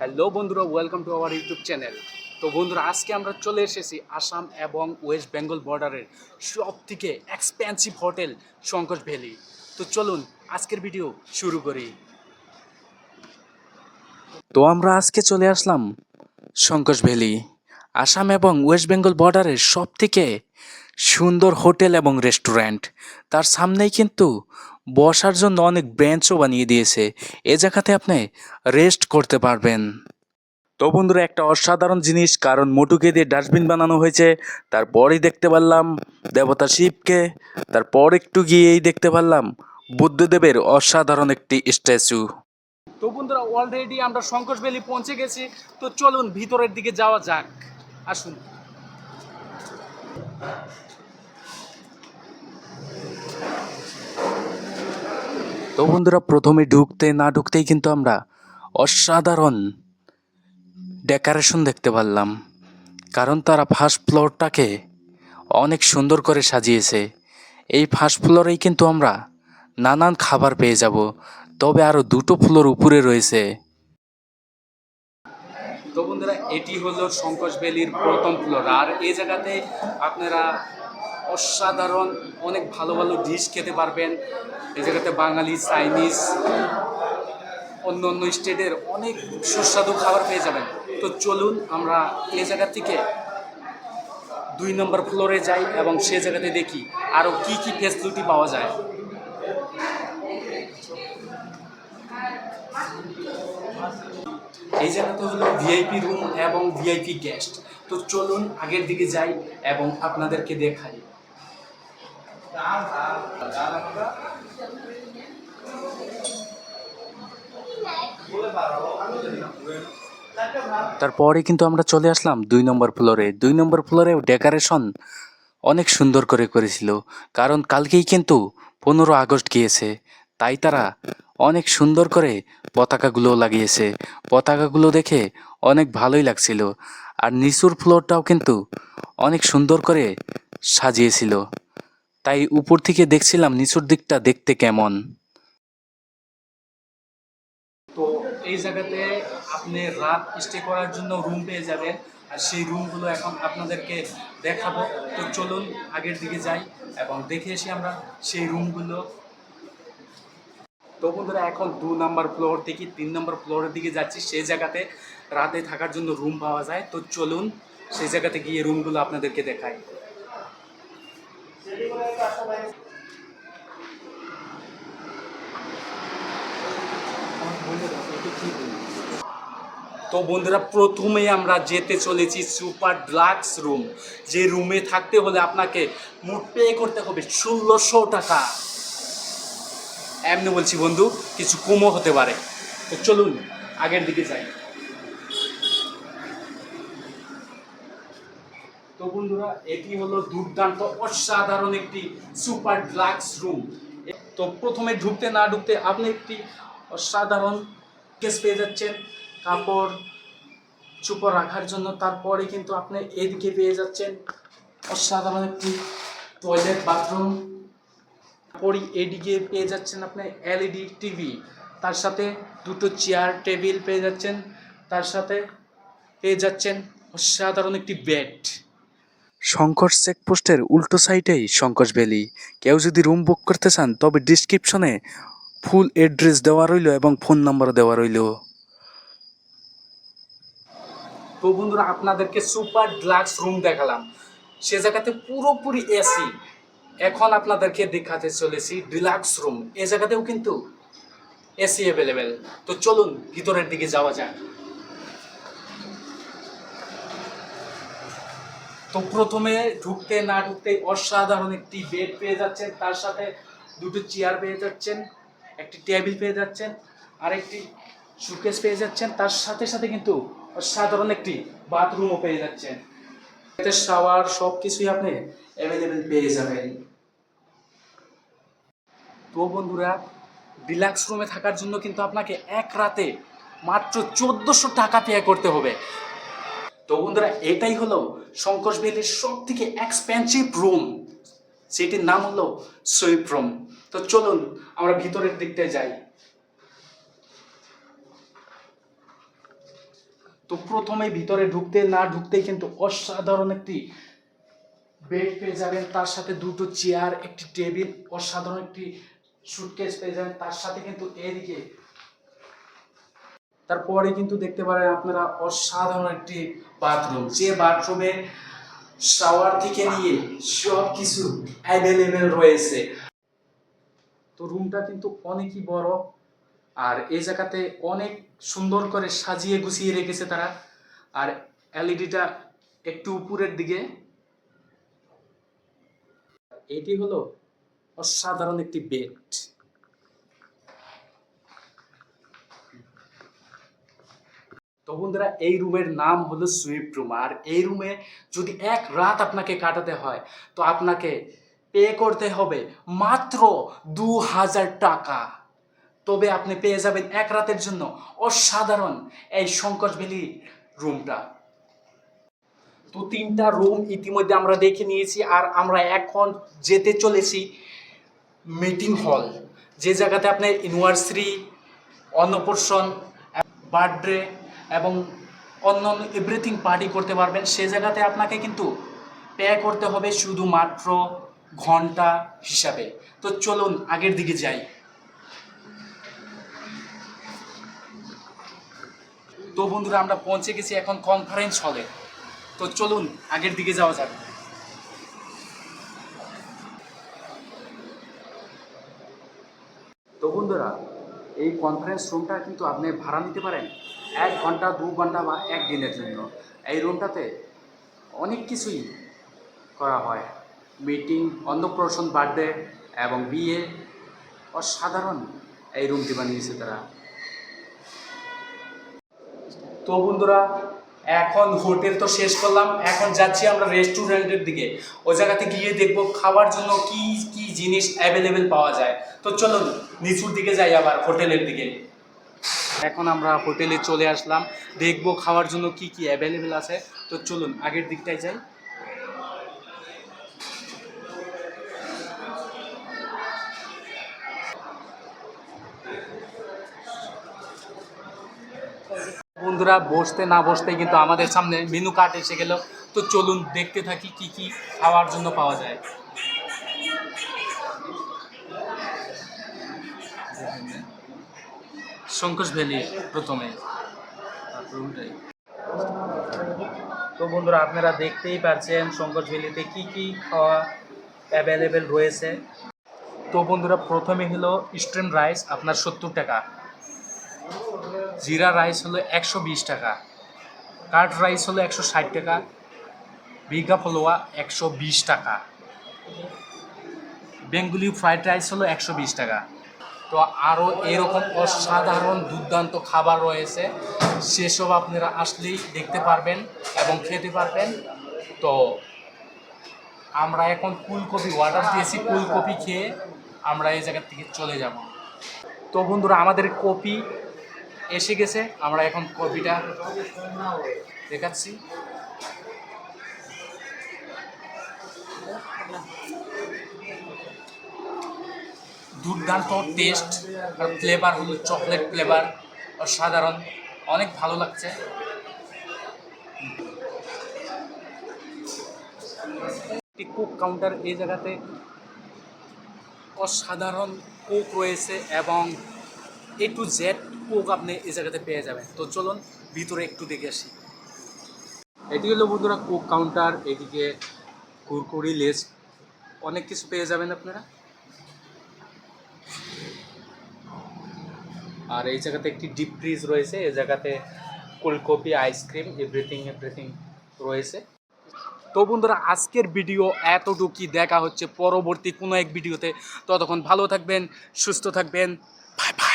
Hello বন্ধুরা welcome to our YouTube channel তো বন্ধুরা, আজকে আমরা চলে এসেছি আসাম এবং ওয়েস্ট বেঙ্গল বর্ডারের সব থেকে এক্সপেন্সিভ হোটেল শঙ্কর ভ্যালি। তো চলুন, আজকের ভিডিও শুরু করি। তো আমরা আজকে চলে আসলাম শঙ্কর ভ্যালি, আসাম এবং ওয়েস্ট বেঙ্গল বর্ডারের সব থেকে সুন্দর হোটেল এবং রেস্টুরেন্ট তার সামনেই কিন্তু বসার জন্য অনেক বেঞ্চও বানিয়ে দিয়েছে। এ জায়গাতে আপনি রেস্ট করতে পারবেন। তো বন্ধুরা, একটা অসাধারণ জিনিস, কারণ মোটুকে দিয়ে ডাস্টবিন বানানো হয়েছে, তারপরেই দেখতে পারলাম দেবতা শিবকে, তারপর একটু গিয়েই দেখতে পারলাম বুদ্ধদেবের অসাধারণ একটি স্ট্যাচু। তো বন্ধুরা অলরেডি আমরা শঙ্কর ভ্যালি পৌঁছে গেছি, তো চলুন ভিতরের দিকে যাওয়া যাক। আসুন। তো বন্ধুরা, প্রথমে ঢুকতে না ঢুকতেই কিন্তু আমরা অসাধারণ ডেকোরেশন দেখতে পারলাম। কারণ তারা ফার্স্ট ফ্লোরটাকে অনেক সুন্দর করে সাজিয়েছে। এই ফার্স্ট ফ্লোরেই কিন্তু আমরা নানান খাবার পেয়ে যাব, তবে আরও দুটো ফ্লোর উপরে রয়েছে। তো বন্ধুরা, এটি হলো শঙ্কর ভ্যালির প্রথম ফ্লোর আর এই জায়গাতে আপনারা অসাধারণ, অনেক ভালো ভালো ডিশ খেতে পারবেন। এই জায়গাতে বাঙালি চাইনিজ অন্য অন্য স্টেটের অনেক সুস্বাদু খাবার পেয়ে যাবেন। তো চলুন আমরা এই জায়গা থেকে দুই নম্বর ফ্লোরে যাই এবং সে জায়গাতে দেখি আরও কি কি ফেসিলিটি পাওয়া যায়। এই জায়গাতে হলো ভিআইপি রুম এবং ভিআইপি গেস্ট তো চলুন আগের দিকে যাই এবং আপনাদেরকে দেখাই। তারপরে কিন্তু আমরা চলে আসলাম দুই নম্বর ফ্লোরে দুই নম্বর ফ্লোরে ডেকোরেশন অনেক সুন্দর করে করেছিল। কারণ কালকেই কিন্তু পনেরো আগস্ট গিয়েছে। তাই তারা অনেক সুন্দর করে পতাকাগুলো লাগিয়েছে। পতাকাগুলো দেখে অনেক ভালোই লাগছিল। আর নিচুর ফ্লোরটাও কিন্তু অনেক সুন্দর করে সাজিয়েছিল। তাই উপর থেকে দেখছিলাম নিচুর দিকটা দেখতে কেমন। তো এই জায়গাতে আপনি রাত স্টে করার জন্য রুম পেয়ে যাবেন। আর সেই রুমগুলো এখন আপনাদেরকে দেখাবো। তো চলুন আগের দিকে যাই এবং দেখে এসে আমরা সেই রুমগুলো তো বন্ধুরা, এখন দু নম্বর ফ্লোর থেকে তিন নম্বর ফ্লোরের দিকে যাচ্ছি। সেই জায়গাতে রাতে থাকার জন্য রুম পাওয়া যায়। তো চলুন সেই জায়গাতে গিয়ে রুমগুলো আপনাদেরকে দেখাই। তো বন্ধুরা প্রথমে আমরা যেতে চলেছি সুপার ড্লাক্স রুম। যে রুমে থাকতে হলে আপনাকে মোট পে করতে হবে ষোলোশো টাকা। এমনি বলছি বন্ধু, কিছু কমও হতে পারে। তো চলুন, আগের দিকে যাই। তো বন্ধুরা, এটি হলো দুর্দান্ত, অসাধারণ একটি সুপার ড্লাক্স রুম। তো প্রথমে ঢুকতে না ঢুকতে আপনি একটি অসাধারণ কেস পেয়ে যাচ্ছেন। কাপড় চুপড় রাখার জন্য। তারপরে কিন্তু আপনি এদিকে পেয়ে যাচ্ছেন অসাধারণ একটি টয়লেট বাথরুম পরই এদিকে পেয়ে যাচ্ছেন আপনি এলইডি টিভি তার সাথে দুটো চেয়ার টেবিল পেয়ে যাচ্ছেন। তার সাথে পেয়ে যাচ্ছেন অসাধারণ একটি বেড শঙ্কর চেকপোস্টের উল্টো সাইডেই শঙ্কর ভ্যালি। কেউ যদি রুম বুক করতে চান, তবে ডিসক্রিপশনে ফুল অ্যাড্রেস দেওয়া রইল এবং ফোন নাম্বার দেওয়া রইল। তো বন্ধুরা, আপনাদেরকে সুপার ডিলাক্স রুম দেখালাম। সে জায়গাতে পুরোপুরি এসি এখন আপনাদেরকে দেখাতে চলেছি ডিলাক্স রুম এ জায়গাতেও কিন্তু এসি অ্যাভেলেবেল তো চলুন, ভিতরের দিকে যাওয়া যাক। তো প্রথমে ঢুকতে না ঢুকতে অসাধারণ একটি বেড পেয়ে যাচ্ছেন। তার সাথে দুটো চেয়ার পেয়ে যাচ্ছেন, একটি টেবিল পেয়ে যাচ্ছেন আর একটি সুকেস পেয়ে যাচ্ছেন। তার সাথে সাথে কিন্তু অসাধারণ একটি বাথরুমও পেয়ে যাচ্ছেন। এতে শাওয়ার সব কিছুই আপনি অ্যাভেলেবেল পেয়ে যাবেন। তো বন্ধুরা ডিলাক্স রুমে থাকার জন্য কিন্তু আপনাকে এক রাতে মাত্র চোদ্দোশো টাকা পে করতে হবে। তো বন্ধুরা, এটাই হলো শঙ্কর ভ্যালির সব থেকে এক্সপেন্সিভ রুম সেটির নাম হলো সুইপ রুম তো চলুন, আমরা ভিতরের দিকটায় যাই। তো প্রথমে ভিতরে ঢুকতে না ঢুকতেই কিন্তু অসাধারণ একটি বেড পেয়ে যাবেন। তার সাথে দুটো চেয়ার একটি টেবিল অসাধারণ একটি সুটকেস পেয়ে যাবেন। তার সাথে কিন্তু এদিকে তারপরে কিন্তু দেখতে পারেন আপনারা অসাধারণ একটি বাথরুম যে বাথরুমে শাওয়ার থেকে নিয়ে সব কিছু অ্যাভেলেবেল রয়েছে। তো রুমটা কিন্তু অনেকই বড় আর এই জায়গাতে অনেক সুন্দর করে সাজিয়ে গুছিয়ে রেখেছে তারা। আর এলইডিটা একটু উপরের দিকে। এটি হলো অসাধারণ একটি বেড তো বন্ধুরা, এই রুমের নাম হলো সুইফট রুম। আর এই রুমে যদি এক রাত আপনাকে কাটাতে হয়, তো আপনাকে পে করতে হবে মাত্র দু হাজার টাকা। তবে আপনি পেয়ে যাবেন এক রাতের জন্য অসাধারণ এই শঙ্কর ভ্যালি রুমটা। তো তিনটা রুম ইতিমধ্যে আমরা দেখে নিয়েছি, আর আমরা এখন যেতে চলেছি মিটিং হল, যে জায়গাতে আপনি ইউনিভার্সিটি অন্নপ্রসন বার্থডে এবং অন্য অন্য এভরিথিং পার্টি করতে পারবেন, সে জায়গাতে আপনাকে কিন্তু পে করতে হবে শুধুমাত্র ঘণ্টা হিসাবে। তো চলুন, আগের দিকে যাই। তো বন্ধুরা, আমরা পৌঁছে গেছি এখন কনফারেন্স হলে তো চলুন, আগের দিকে যাওয়া যাক তো বন্ধুরা এই কনফারেন্স রুমটা কিন্তু আপনি ভাড়া নিতে পারেন। এক ঘণ্টা, দু ঘণ্টা বা এক দিনের জন্য। এই রুমটাতে অনেক কিছুই করা হয়। মিটিং অন্নপ্রাশন বার্থডে এবং বিয়ে। অসাধারণ এই রুমটি বানিয়েছে তারা। তো বন্ধুরা, এখন হোটেল তো শেষ করলাম। এখন যাচ্ছি আমরা রেস্টুরেন্টের দিকে। ওই জায়গাতে গিয়ে দেখব খাওয়ার জন্য কি কি জিনিস অ্যাভেলেবেল পাওয়া যায়। তো চলুন, নিচুর দিকে যাই আবার হোটেলের দিকে। এখন আমরা হোটেলে চলে আসলাম। দেখব খাওয়ার জন্য কি কি অ্যাভেলেবেল আছে। তো চলুন, আগের দিকটায় যাই। বন্ধুরা, বসতে না বসতে কিন্তু আমাদের সামনে মেনু কার্ড এসে গেল। তো চলুন, দেখতে থাকি কি কি খাওয়ার জন্য পাওয়া যায়। শঙ্কর ভ্যালি প্রথমে। তো বন্ধুরা, আপনারা দেখতেই পারছেন শঙ্কর ভ্যালিতে কি কি খাওয়া অ্যাভেলেবেল রয়েছে। তো বন্ধুরা, প্রথমে হলো স্ট্রিম রাইস আপনার সত্তর টাকা। জিরা রাইস হলো একশো বিশ টাকা। কার্ড রাইস হলো একশো ষাট টাকা। বিঘা ফলোয়া একশো বিশ টাকা। বেঙ্গুলি ফ্রাইড রাইস হলো একশো বিশ টাকা। তো আরও এরকম অসাধারণ দুর্দান্ত খাবার রয়েছে, সেসব আপনারা আসলেই দেখতে পারবেন এবং খেতে পারবেন। তো আমরা এখন ফুলকপি অর্ডার দিয়েছি ফুলকপি খেয়ে আমরা এই জায়গা থেকে চলে যাব। তো বন্ধুরা, আমাদের কপি এসে গেছে, আমরা এখন কপিটা দেখাচ্ছি। দুর্দান্ত টেস্ট আর ফ্লেভার হলো চকলেট ফ্লেভার সাধারণ অনেক ভালো লাগছে। কুক কাউন্টার এই জায়গাতে অসাধারণ কোক রয়েছে এবং এ টু জেড কোক আপনি এই জায়গাতে পেয়ে যাবেন। তো চলুন ভিতরে একটু দেখে আসি। এটি হলো বন্ধুরা কোক কাউন্টার এদিকে কুরকুরি লেস অনেক কিছু পেয়ে যাবেন আপনারা। আর এই জায়গাতে একটি ডিপ ফ্রিজ রয়েছে, এই জায়গাতে ফুলকপি আইসক্রিম এভরিথিং এভরিথিং রয়েছে। তো বন্ধুরা, আজকের ভিডিও এতটুকু দেখা হচ্ছে পরবর্তী কোনো এক ভিডিওতে ততক্ষণ ভালো থাকবেন, সুস্থ থাকবেন। Bye bye